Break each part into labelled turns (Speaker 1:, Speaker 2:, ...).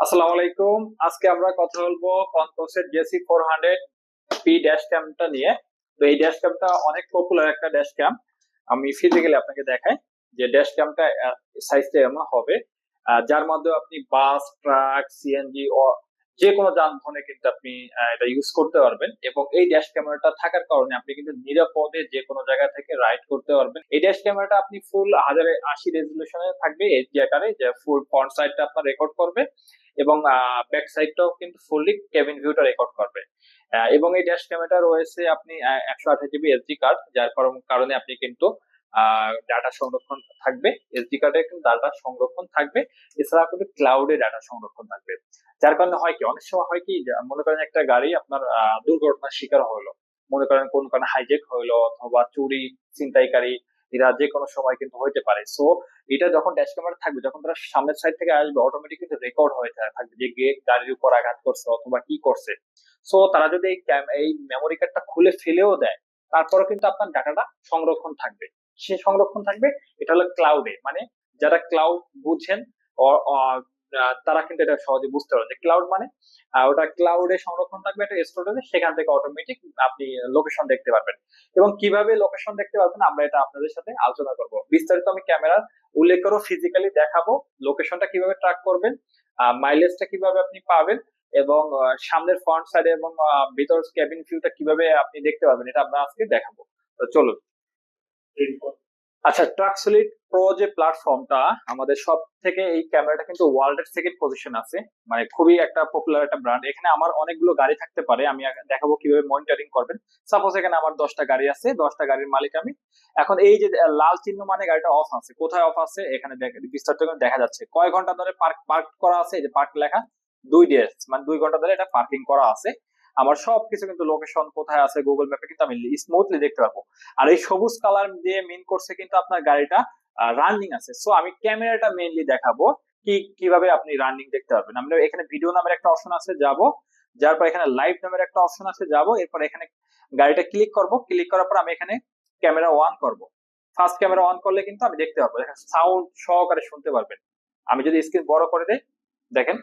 Speaker 1: আসসালামু আলাইকুম। আজকে আমরা কথা বলব কনকোসের JC four hundred P dash ক্যামটা নিয়ে। তো এই ড্যাশ ক্যামটা অনেক পপুলার একটা ড্যাশ ক্যাম আমি ফিজিক্যালি আপনাকে দেখাই যে ড্যাশ ক্যামটা সাইজটা এমন হবে যার মাধ্যমে আপনি বাস ট্রাক সিএনজি যে কোনো যানবাহনে কিন্তু আপনি এটা ইউজ করতে পারবেন এবং এই ড্যাশ ক্যামেরাটা থাকার কারণে আপনি কিন্তু নিরাপদে যে কোনো জায়গা থেকে রাইড করতে পারবেন। এই ড্যাশ ক্যামেরাটা আপনি ফুল হাজারে আশি রেজলিউশনে থাকবে এইচডি আকারে যে ফুল ফ্রন্ট সাইডটা আপনার রেকর্ড করবে এবং ব্যাক সাইডটাও কিন্তু ফুললি কেবিন ভিউটা রেকর্ড করবে। এবং এই ড্যাশ ক্যামেরা রয়েছে আপনি একশো আঠাশ জিবি এসডি কার্ড যার কারণে আপনি কিন্তু ডাটা সংরক্ষণ থাকবে এসডি কার্ডে ডাটা সংরক্ষণ থাকবে, এছাড়া কিন্তু ক্লাউডে ডাটা সংরক্ষণ থাকবে। যার কারণে হয় কি, অনেক সময় হয় কি মনে করেন একটা গাড়ি আপনার দুর্ঘটনার শিকার হলো। মনে করেন কোন কারণে হাইজেক হইল অথবা চুরি, ছিনতাইকারী, এরা যে কোনো সময় কিন্তু হইতে পারে। সো এটা যখন ড্যাশ ক্যামেরা থাকবে, যখন তারা সামনের সাইড থেকে আসবে অটোমেটিক কিন্তু রেকর্ড হয়ে থাকবে যে গাড়ির উপর আঘাত করছে অথবা কি করছে। সো তারা যদি এই মেমোরি কার্ডটা খুলে ফেলেও দেয়, তারপরেও কিন্তু আপনার ডাটাটা সংরক্ষণ থাকবে। সে সংরক্ষণ থাকবে, এটা হলো ক্লাউডে মানে যারা ক্লাউড বুঝেন তারা কিন্তু এটা সহজে বুঝতে পারবে যে ক্লাউড মানে ওটা ক্লাউডে সংরক্ষণ থাকবে একটা স্টোরেজে সেখান থেকে অটোমেটিক আপনি লোকেশন দেখতে পারবেন। এবং কীভাবে লোকেশন দেখতে পারবেন, আমরা এটা আপনাদের সাথে আলোচনা করব। বিস্তারিত আমি ক্যামেরার উল্লেখ করো ফিজিক্যালি দেখাবো লোকেশনটা কীভাবে ট্র্যাক করবেন মাইলেজটা কীভাবে আপনি পাবেন, এবং সামনের ফ্রন্ট সাইডে এবং ভিতর ক্যাবিন ভিউটা কীভাবে আপনি দেখতে পারবেন, এটা আমরা আজকে দেখাবো। তো চলুন। আচ্ছা ট্রাক সলিড প্রো যে প্ল্যাটফর্মটা আমাদের সব থেকে এই ক্যামেরাটা কিন্তু ওয়ার্ল্ডের সেকেন্ড পজিশন আছে। মানে খুবই একটা পপুলার একটা ব্র্যান্ড এখানে আমার অনেকগুলো গাড়ি থাকতে পারে, আমি দেখাবো কীভাবে মনিটরিং করবেন। সাপোজ এখানে আমার দশটা গাড়ি আছে, দশটা গাড়ির মালিক আমি। এখন এই যে লাল চিহ্ন মানে গাড়িটা অফ আছে। কোথায় অফ আছে? এখানে বিস্তারিত দেখা যাচ্ছে। কয় ঘণ্টা ধরে পার্ক পার্ক করা আছে? যে পার্ক লেখা। দুই ডেজ মানে দুই ঘণ্টা ধরে এটা পার্কিং করা আছে। আমার সবকিছু কিন্তু লোকেশন কোথায় আছে গুগল ম্যাপে কিন্তু আমি স্মুথলি দেখতে পারব। আর এই সবুজ কালার দিয়ে মিন করছে কিন্তু আপনার গাড়িটা রানিং আছে। সো আমি ক্যামেরাটা মেইনলি দেখাবো কি, কীভাবে আপনি রানিং দেখতে পারবেন। আমরা এখানে ভিডিও নামের একটা অপশন আছে, যাব। যার পর এখানে লাইভ নামের একটা অপশন আছে, যাব। এরপর এখানে গাড়িটা ক্লিক করব। ক্লিক করার পর আমি এখানে ক্যামেরা অন করব। ফার্স্ট ক্যামেরা অন করলে কিন্তু আমি দেখতে দেখেন সাউন্ড সহকারে শুনতে পারবেন। আমি যদি স্ক্রিন বড় করে দেই, দেখেন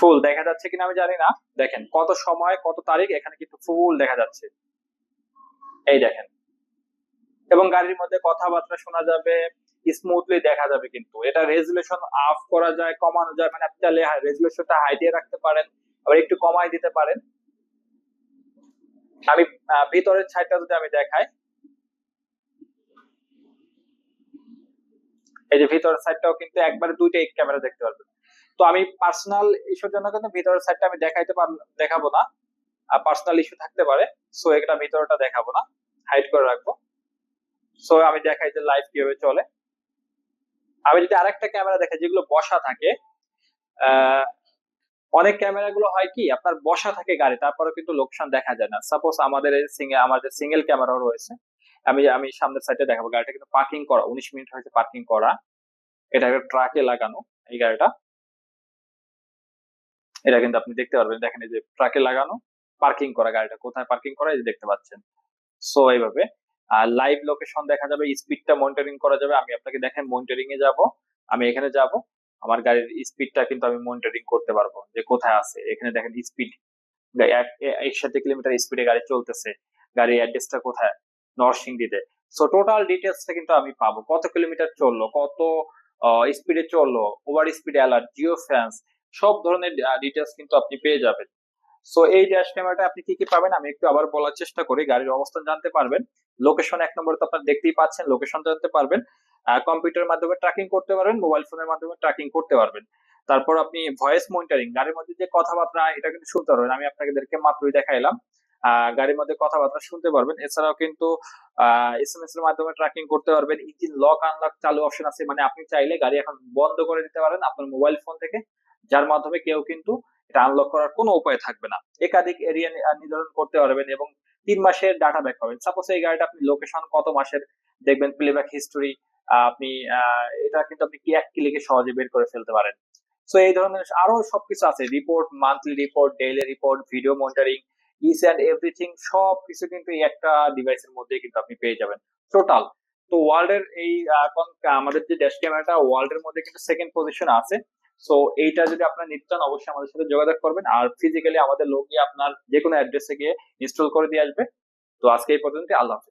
Speaker 1: ফুল দেখা যাচ্ছে কিনা আমি জানি না। দেখেন, কত সময়, কত তারিখ, এখানে কিন্তু ফুল দেখা যাচ্ছে। এই দেখেন। এবং গাড়ির মধ্যে কথাবার্তা শোনা যাবে স্মুথলি দেখা যাবে কিন্তু। এটা রেজুলেশন আপ করা যায়, কমানো যায় মানে আপনি চাইলে রেজুলেশনটা হাই দিয়ে রাখতে পারেন, আবার একটু কমাই দিতে পারেন। আমি ভিতরের সাইডটা যদি আমি দেখাই। এই যে ভিতরের সাইডটাও কিন্তু একবারে দুইটাই ক্যামেরা দেখতে পারবেন। তো আমি পার্সোনাল ইস্যুর জন্য কিন্তু ভিতরের সাইডটা আমি দেখাইতে পার দেখাবো না। আর পার্সোনাল ইস্যু থাকতে পারে। সো এটা ভিতরটা দেখাবো না। হাইড করে রাখব। সো আমি দেখাই যে লাইভ কীভাবে চলে। আমি যদি আরেকটা ক্যামেরা দেখাই, যেগুলো বসা থাকে অনেক ক্যামেরা গুলো হয় কি, আপনার বসা থাকে গাড়ি তারপরে কিন্তু লোকসান দেখা যায় না। সাপোজ আমাদের এই সিঙ্গেল আমাদের সিঙ্গেল ক্যামেরাও রয়েছে, আমি আমি সামনের সাইডে দেখাবো। গাড়িটা কিন্তু পার্কিং করা, উনিশ মিনিট হয়েছে পার্কিং করা। এটা একটা ট্রাকে লাগানো, এই গাড়িটা। এটা কিন্তু আপনি দেখতে পারবেন। দেখেন এই যে ট্রাকে লাগানো পার্কিং করা গাড়িটা। কোথায় পার্কিং করা? এই দেখতে পাচ্ছেন। সো এইভাবে। আর লাইভ লোকেশন দেখা যাবে স্পিডটা মনিটরিং করা যাবে। আমি আপনাকে দেখেন মনিটরিং এ যাব। আমি এখানে যাব। আমার গাড়ির স্পিডটা কিন্তু আমি মনিটরিং করতে পারব যে কোথায় আছে। এখানে দেখেন স্পিড একসাথে কিলোমিটার স্পিডে গাড়ি চলতেছে। গাড়ির অ্যাড্রেসটা কোথায়? নরসিংদীতে। সো টোটাল ডিটেলসটা কিন্তু আমি পাবো। কত কিলোমিটার চলল? কত স্পিডে চলল? Over speed alert geo fence সব ধরনের ডিটেলস কিন্তু আপনি পেয়ে যাবেন। সো এই ড্যাশ ক্যামেরাটা আপনি কি কি পাবেন? আমি একটু আবার বলার চেষ্টা করি, গাড়ির অবস্থান জানতে পারবেন। লোকেশন এক নম্বর তো আপনার দেখতেই পাচ্ছেন লোকেশন জানতে পারবেন। কম্পিউটারের মাধ্যমে ট্র্যাকিং করতে পারবেন মোবাইল ফোনের মাধ্যমে ট্র্যাকিং করতে পারবেন। তারপর আপনি ভয়েস মনিটরিং গাড়ির মধ্যে যে কথাবার্তা, এটা কিন্তু শুনতে পারবেন। আমি আপনাদেরকে মাত্রই দেখাইলাম। গাড়ির মধ্যে কথাবার্তা শুনতে পারবেন। এছাড়াও কিন্তু এস এম এস এর মাধ্যমে ট্র্যাকিং করতে পারবেন। ইঞ্জিন লক আনলক চালু অপশন আছে। মানে আপনি চাইলে গাড়ি এখন বন্ধ করে দিতে পারেন আপনার মোবাইল ফোন থেকে। যার মাধ্যমে কেউ কিন্তু এটা আনলক করার কোনো উপায় থাকবে না। একাধিক এরিয়া নির্ধারণ করতে পারবেন এবং তিন মাসের ডাটা ব্যাক পাবেন। সাপোজ এই গাড়িটা আপনি লোকেশন কত মাসের দেখবেন প্লেব্যাক হিস্টোরি আপনি এটা কিন্তু আপনি কি এক ক্লিকে সহজে বের করে ফেলতে পারেন। সো এই ধরনের আরও সবকিছু আছে। Report monthly report daily report video monitoring is and everything সব কিছু কিন্তু এই একটা ডিভাইসের মধ্যে কিন্তু আপনি পেয়ে যাবেন। টোটাল তো ওয়ার্ল্ড এর এই আমাদের যে ড্যাশ ক্যামেরাটা ওয়ার্ল্ড এর মধ্যে কিন্তু সেকেন্ড পজিশন আছে। সো এইটা যদি আপনার নিতে চান, অবশ্যই আমাদের সাথে যোগাযোগ করবেন। আর ফিজিক্যালি আমাদের লোক গিয়ে আপনার যে কোনো অ্যাড্রেসে গিয়ে ইনস্টল করে দিয়ে আসবে। তো আজকে এই পর্যন্ত আল্লাহ হাফিজ।